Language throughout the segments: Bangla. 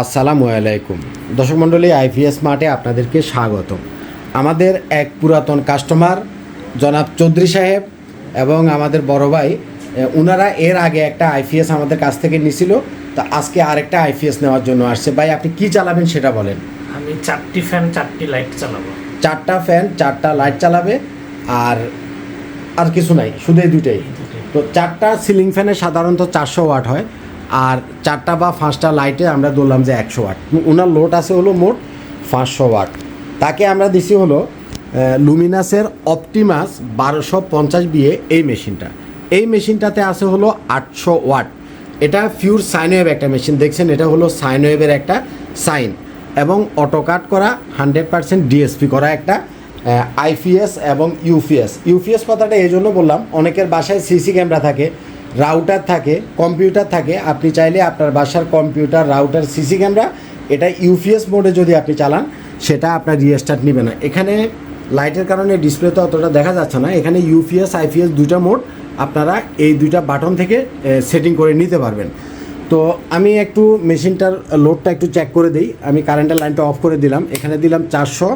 আসসালামু আলাইকুম। দর্শক মণ্ডলী আইপিএস মার্টে আপনাদেরকে স্বাগত আমাদের এক পুরাতন কাস্টমার জনাব চৌধুরী সাহেব এবং আমাদের বড় ভাই ওনারা এর আগে একটা আইপিএস আমাদের কাছ থেকে নিছিল। তো আজকে আরেকটা আইপিএস নেওয়ার জন্য আসছে। ভাই আপনি কি চালাবেন সেটা বলেন। আমি চারটি ফ্যান চারটি লাইট চালাবো। চারটা ফ্যান চারটা লাইট চালাবে আর আর কিছু নাই। শুধু এই দুইটাই। তো চারটা সিলিং ফ্যানে সাধারণত চারশো ওয়াট হয়। আর চারটা বা পাঁচটা লাইটে আমরা ধরলাম যে একশো ওয়াট ওনার লোড আছে হলো মোট পাঁচশো ওয়াট তাকে আমরা দিছি হলো লুমিনাসের অপটিমাস বারোশো পঞ্চাশ বিয়ে এই মেশিনটা এই মেশিনটাতে আছে হলো আটশো ওয়াট এটা ফিউর সাইনওয়েভ একটা মেশিন দেখছেন, এটা হলো সাইনওয়েভের একটা সাইন এবং অটো কাট করা হান্ড্রেড পার্সেন্ট ডিএসপি করা একটা আইপিএস এবং ইউপিএস ইউপিএস কথাটা এই জন্য বললাম, অনেকের বাসায় সিসি ক্যামেরা থাকে। রাউটার থাকে কম্পিউটার থাকে, আপনি চাইলে আপনার বাসার কম্পিউটার রাউটার সিসি ক্যামেরা এটা ইউপিএস মোডে যদি আপনি চালান, সেটা আপনার রিস্টার্ট নেবে না। এখানে লাইটের কারণে ডিসপ্লে তো অতটা দেখা যাচ্ছে না। এখানে ইউপিএস আইপিএস দুইটা মোড আপনারা এই দুইটা বাটন থেকে সেটিং করে নিতে পারবেন। তো আমি একটু মেশিনটার লোডটা একটু চেক করে দিই। আমি কারেন্টের লাইনটা অফ করে দিলাম। এখানে দিলাম চারশো।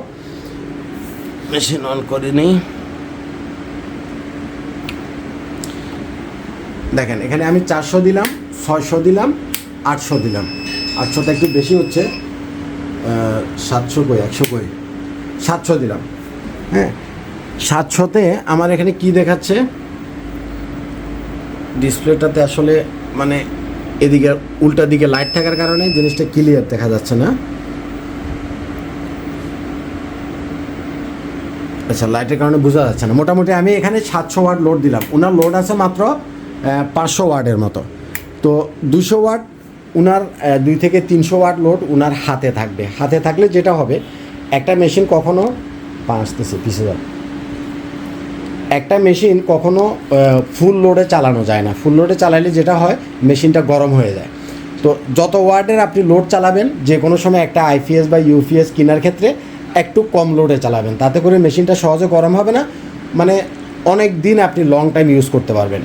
মেশিন অন করে নিই। দেখেন, এখানে আমি চারশো দিলাম, ছয়শো দিলাম, আটশো দিলাম। আটশোটা একটু বেশি হচ্ছে সাতশো কই, একশো কই? সাতশো দিলাম। হ্যাঁ সাতশোতে আমার এখানে কি দেখাচ্ছে? ডিসপ্লেটাতে আসলে মানে এদিকে, উল্টা দিকে লাইট থাকার কারণে জিনিসটা ক্লিয়ার দেখা যাচ্ছে না। আচ্ছা লাইটের কারণে বোঝা যাচ্ছে না। মোটামুটি আমি এখানে সাতশো ওয়াট লোড দিলাম। ওনার লোড আছে মাত্র পাঁচশো ওয়াটের মতো। তো দুশো ওয়াট উনার দুই থেকে তিনশো ওয়াট লোড উনার হাতে থাকবে। হাতে থাকলে যেটা হবে, একটা মেশিন কখনো পা আসতেছে পিছিয়ে যাও। একটা মেশিন কখনো ফুল লোডে চালানো যায় না। ফুল লোডে চালালে যেটা হয়, মেশিনটা গরম হয়ে যায়। তো যত ওয়ার্ডের আপনি লোড চালাবেন, যে কোনো সময় একটা আইপিএস বা ইউপিএস কেনার ক্ষেত্রে একটু কম লোডে চালাবেন। তাতে করে মেশিনটা সহজে গরম হবে না। মানে অনেক দিন আপনি লং টাইম ইউজ করতে পারবেন।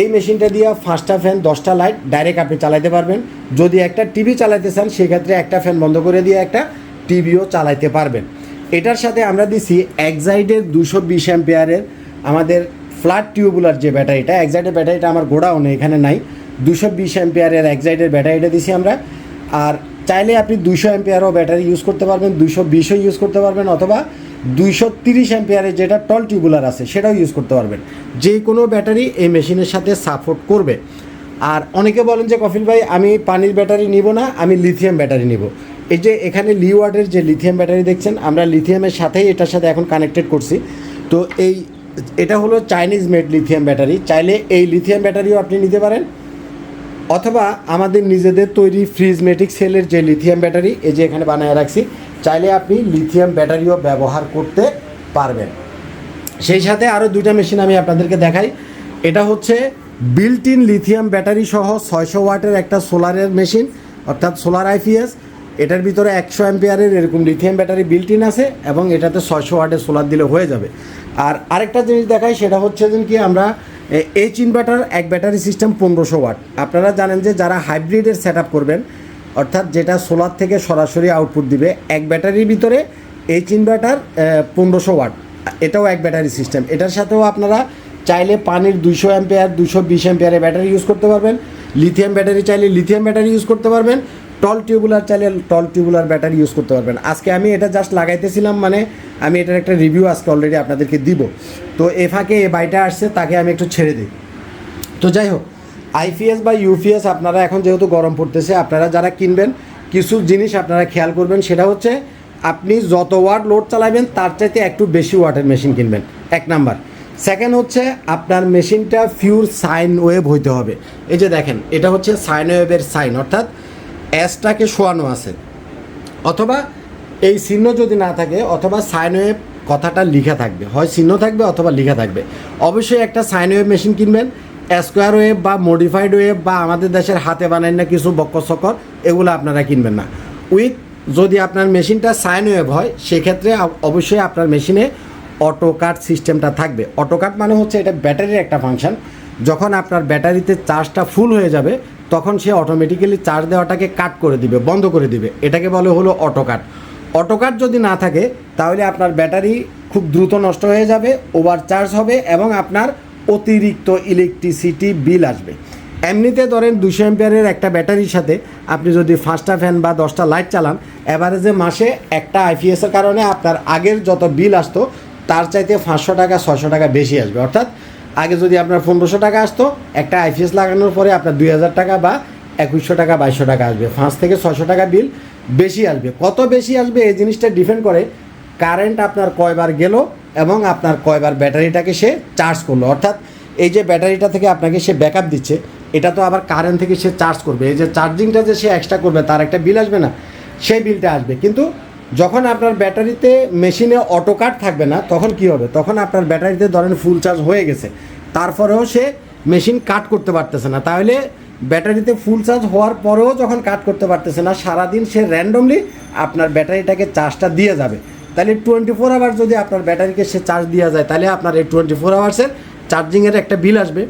এই মেশিনটা দিয়ে পাঁচটা ফ্যান দশটা লাইট ডাইরেক্ট আপনি চালাতে পারবেন। যদি একটা টিভি চালাতে চান, সেক্ষেত্রে একটা ফ্যান বন্ধ করে দিয়ে একটা টিভিও চালাইতে পারবেন। এটার সাথে আমরা দিছি এক্সাইডের দুশো বিশ অ্যাম্পিয়ারের আমাদের ফ্ল্যাট টিউবুলার যে ব্যাটারিটা এক্সাইডের ব্যাটারিটা আমার গোডাউনে এখানে নাই। দুশো বিশ অ্যাম্পিয়ারের এক্সাইডের ব্যাটারিটা দিছি আমরা। আর চাইলে আপনি দুশো অ্যাম্পিয়ারও ব্যাটারি ইউজ করতে পারবেন, দুশো বিশও ইউজ করতে পারবেন, অথবা দুইশো তিরিশ অ্যাম্পিয়ারের যেটা টল টিউবুলার আছে, সেটাও ইউজ করতে পারবেন। যে কোনো ব্যাটারি এই মেশিনের সাথে সাপোর্ট করবে। আর অনেকে বলেন যে কফিল ভাই, আমি পানির ব্যাটারি নিব না, আমি লিথিয়াম ব্যাটারি নিব। এই যে এখানে লিওয়ার্ডের যে লিথিয়াম ব্যাটারি দেখছেন, আমরা লিথিয়ামের সাথেই এটার সাথে এখন কানেক্টেড করছি। তো এই, এটা হলো চাইনিজ মেড লিথিয়াম ব্যাটারি চাইলে এই লিথিয়াম ব্যাটারিও আপনি নিতে পারেন। অথবা আমাদের নিজেদের তৈরি ফ্রিজমেটিক সেলের যে লিথিয়াম ব্যাটারি এই যে এখানে বানায় রাখছি চাইলে আপনি লিথিয়াম ব্যাটারিও ব্যবহার করতে পারবেন। সেই সাথে আরও দুইটা মেশিন আমি আপনাদেরকে দেখাই। এটা হচ্ছে বিল্ট ইন লিথিয়াম ব্যাটারি সহ ছয়শো ওয়াটের একটা সোলারের মেশিন অর্থাৎ সোলার আইপিএস এটার ভিতরে একশো অ্যাম্পিয়ারের এরকম লিথিয়াম ব্যাটারি বিল্ট ইন আছে এবং এটাতে ছয়শো ওয়াটের সোলার দিলে হয়ে যাবে। আর আরেকটা জিনিস দেখাই, সেটা হচ্ছে যে কি আমরা এইচ ইনভার্টার এক ব্যাটারি সিস্টেম পনেরোশো ওয়াট। আপনারা জানেন যে যারা হাইব্রিডের সেট করবেন অর্থাৎ যেটা সোলার থেকে সরাসরি আউটপুট দিবে, এক ব্যাটারির ভিতরে এইচ ইনভার্টার পনেরোশো ওয়াট। এটাও এক ব্যাটারি সিস্টেম এটার সাথেও আপনারা চাইলে পানির দুইশো অ্যাম্পেয়ার দুশো বিশ অ্যাম্পেয়ারের ব্যাটারি ইউজ করতে পারবেন। লিথিয়াম ব্যাটারি চাইলে লিথিয়াম ব্যাটারি ইউজ করতে পারবেন। টল টিউবুলার চাইলে টল টিউবুলার ব্যাটারি ইউজ করতে পারবেন। আজকে আমি এটা জাস্ট লাগাইতেছিলাম মানে আমি এটার একটা রিভিউ আজকে অলরেডি আপনাদেরকে দিব। তো এ ফাঁকে এ বাইটা আসছে, তাকে আমি একটু ছেড়ে দিই। তো যাই হোক আইপিএস বা ইউপিএস আপনারা এখন যেহেতু গরম পড়তেছে, আপনারা যারা কিনবেন, কিছু জিনিস আপনারা খেয়াল করবেন, সেটা হচ্ছে আপনি যত ওয়াট লোড চালাবেন, তার চাইতে একটু বেশি ওয়াটের মেশিন কিনবেন। এক নাম্বার। সেকেন্ড হচ্ছে আপনার মেশিনটা ফিউর সাইন ওয়েভ হইতে হবে। এই যে দেখেন, এটা হচ্ছে সাইন ওয়েভের সাইন অর্থাৎ অ্যাসটাকে শোয়ানো আছে। অথবা এই চিহ্ন যদি না থাকে, অথবা সাইন ওয়েভ কথাটা লিখা থাকবে। হয় চিহ্ন থাকবে অথবা লিখা থাকবে। অবশ্যই একটা সাইন ওয়েভ মেশিন কিনবেন। স্কোয়ার ওয়েভ বা মডিফাইড ওয়েভ বা আমাদের দেশের হাতে বানায় না কিছু বক্কর সকর এগুলো আপনারা কিনবেন না। উইথ যদি আপনার মেশিনটা সাইন ওয়েভ হয়, সেক্ষেত্রে অবশ্যই আপনার মেশিনে অটো কাট সিস্টেমটা থাকবে। অটো কাট মানে হচ্ছে এটা ব্যাটারির একটা ফাংশন যখন আপনার ব্যাটারিতে চার্জটা ফুল হয়ে যাবে, তখন সে অটোমেটিক্যালি চার্জ দেওয়াটাকে কাট করে দিবে, বন্ধ করে দিবে। এটাকে বলে হলো অটো কাট অটো কাট যদি না থাকে, তাহলে আপনার ব্যাটারি খুব দ্রুত নষ্ট হয়ে যাবে ওভার চার্জ হবে এবং আপনার অতিরিক্ত ইলেকট্রিসিটি বিল আসবে। এমনিতে ধরেন দুশো এম্পিয়ারের একটা ব্যাটারির সাথে আপনি যদি পাঁচটা ফ্যান বা দশটা লাইট চালান অ্যাভারেজে মাসে একটা আইপিএসের কারণে আপনার আগের যত বিল আসতো, তার চাইতে পাঁচশো টাকা ছশো টাকা বেশি আসবে। অর্থাৎ আগে যদি আপনার পনেরোশো টাকা আসতো, একটা আইপিএস লাগানোর পরে আপনার দুই হাজার টাকা বা একুশশো টাকা, বাইশশো টাকা আসবে। পাঁচ থেকে ছশো টাকা বিল বেশি আসবে। কত বেশি আসবে এই জিনিসটা ডিপেন্ড করে কারেন্ট আপনার কয়বার গেল এবং আপনার কয়বার ব্যাটারিটাকে সে চার্জ করল। অর্থাৎ এই যে ব্যাটারিটা থেকে আপনাকে সে ব্যাকআপ দিচ্ছে, এটা তো আবার কারেন্ট থেকে সে চার্জ করবে। এই যে চার্জিংটা যে সে এক্সট্রা করবে, তার একটা বিল আসবে না, সেই বিলটা আসবে। কিন্তু যখন আপনার ব্যাটারিতে মেশিনে অটো কাট থাকবে না, তখন কি হবে? তখন আপনার ব্যাটারিতে ধরেন ফুল চার্জ হয়ে গেছে, তারপরেও সে মেশিন কাট করতে পারতেছে না। তাহলে ব্যাটারিতে ফুল চার্জ হওয়ার পরেও যখন কাট করতে পারতেছে না, সারাদিন সে র্যান্ডমলি আপনার ব্যাটারিটাকে চার্জটা দিয়ে যাবে। তাহলে টোয়েন্টি ফোর আওয়ার যদি আপনার ব্যাটারিকে সে চার্জ দেওয়া যায়, তাহলে আপনার এই টোয়েন্টি ফোর আওয়ার্সের চার্জিংয়ের একটা বিল আসবে।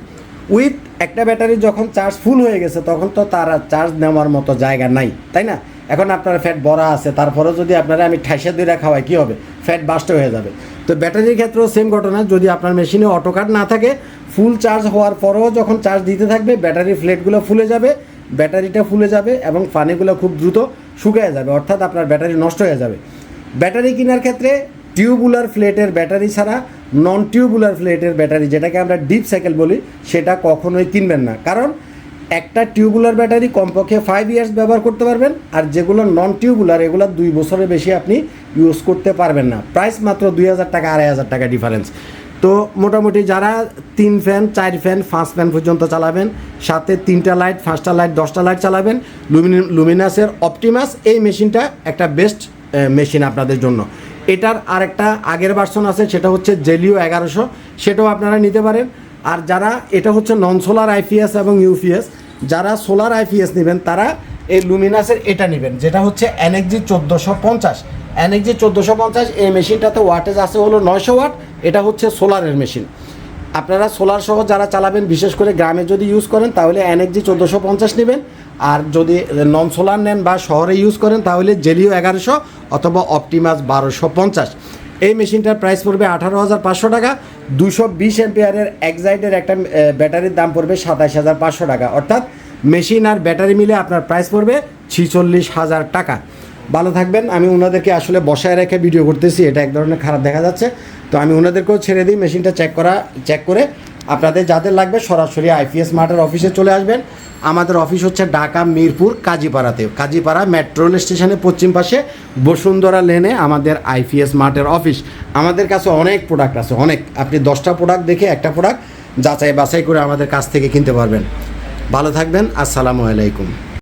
উইথ একটা ব্যাটারি যখন চার্জ ফুল হয়ে গেছে, তখন তো তার আর চার্জ নেওয়ার মতো জায়গা নাই, তাই না? এখন আপনার ফ্যাট বড়া আছে তারপরেও যদি আপনারা আমি ঠাইসা দিয়ে খাওয়াই, কী হবে? ফ্যাট বাস্ট হয়ে যাবে। তো ব্যাটারির ক্ষেত্রেও সেম ঘটনা, যদি আপনার মেশিনে অটো কাট না থাকে ফুল চার্জ হওয়ার পরেও যখন চার্জ দিতে থাকবে ব্যাটারি ফ্লেটগুলো ফুলে যাবে, ব্যাটারিটা ফুলে যাবে এবং পানিগুলো খুব দ্রুত শুকিয়ে যাবে, অর্থাৎ আপনার ব্যাটারি নষ্ট হয়ে যাবে। ব্যাটারি কেনার ক্ষেত্রে টিউবুলার ফ্লেটের ব্যাটারি ছাড়া নন টিউবুলার ফ্লেটের ব্যাটারি, যেটাকে আমরা ডিপ সাইকেল বলি, সেটা কখনোই কিনবেন না। কারণ একটা টিউবুলার ব্যাটারি কমপক্ষে ফাইভ ইয়ার্স ব্যবহার করতে পারবেন, আর যেগুলো নন টিউবুলার এগুলো দুই বছরের বেশি আপনি ইউজ করতে পারবেন না। প্রাইস মাত্র দুই হাজার টাকা, আড়াই হাজার টাকা ডিফারেন্স তো মোটামুটি যারা তিন ফ্যান চার ফ্যান পাঁচ ফ্যান পর্যন্ত চালাবেন, সাথে তিনটা লাইট পাঁচটা লাইট দশটা লাইট চালাবেন লুমিন লুমিনাসের অপটিমাস এই মেশিনটা একটা বেস্ট মেশিন আপনাদের জন্য। এটার আরেকটা আগের ভার্সন আছে, সেটা হচ্ছে জেলিও এগারোশো। সেটাও আপনারা নিতে পারেন। আর যারা, এটা হচ্ছে নন সোলার আইপিএস এবং ইউপিএস যারা সোলার আইপিএস নেবেন, তারা এই লুমিনাসের এটা নেবেন, যেটা হচ্ছে এনএক্সজি চোদ্দোশো পঞ্চাশ। এনএক্সজি চোদ্দোশো পঞ্চাশ, এই মেশিনটাতে ওয়াটেজ আছে হলো নয়শো ওয়াট, এটা হচ্ছে সোলারের মেশিন। আপনারা সোলার সহ যারা চালাবেন, বিশেষ করে গ্রামে যদি ইউজ করেন, তাহলে এনএক্সজি চোদ্দোশো পঞ্চাশ নেবেন। আর যদি নন সোলার নেন বা শহরে ইউজ করেন, তাহলে জেলিও এগারোশো অথবা অপটিমাস বারোশো পঞ্চাশ। এই মেশিনটার প্রাইস পড়বে আঠারো হাজার পাঁচশো টাকা। দুশো বিশ এম্পিয়ারের এক্সাইডের একটা ব্যাটারির দাম পড়বে সাতাশ হাজার পাঁচশো টাকা। অর্থাৎ মেশিন আর ব্যাটারি মিলে আপনার প্রাইস পড়বে ছিচল্লিশ হাজার টাকা। ভালো থাকবেন। আমি ওনাদেরকে আসলে বসায় রেখে ভিডিও করতেছি, এটা এক ধরনের খারাপ দেখা যাচ্ছে। তো আমি ওনাদেরকেও ছেড়ে দিই মেশিনটা চেক করা চেক করে আপনাদের যাদের লাগবে সরাসরি আইপিএস মার্টের অফিসে চলে আসবেন। আমাদের অফিস হচ্ছে ঢাকা, মিরপুর, কাজীপাড়াতে। কাজীপাড়া মেট্রো রেল স্টেশনের পশ্চিম পাশে বসুন্ধরা লেনে আমাদের আইপিএস মার্টের অফিস আমাদের কাছে অনেক প্রোডাক্ট আছে, অনেক। আপনি দশটা প্রোডাক্ট দেখে একটা প্রোডাক্ট যাচাই বাছাই করে আমাদের কাছ থেকে কিনতে পারবেন। ভালো থাকবেন, আসসালামু আলাইকুম।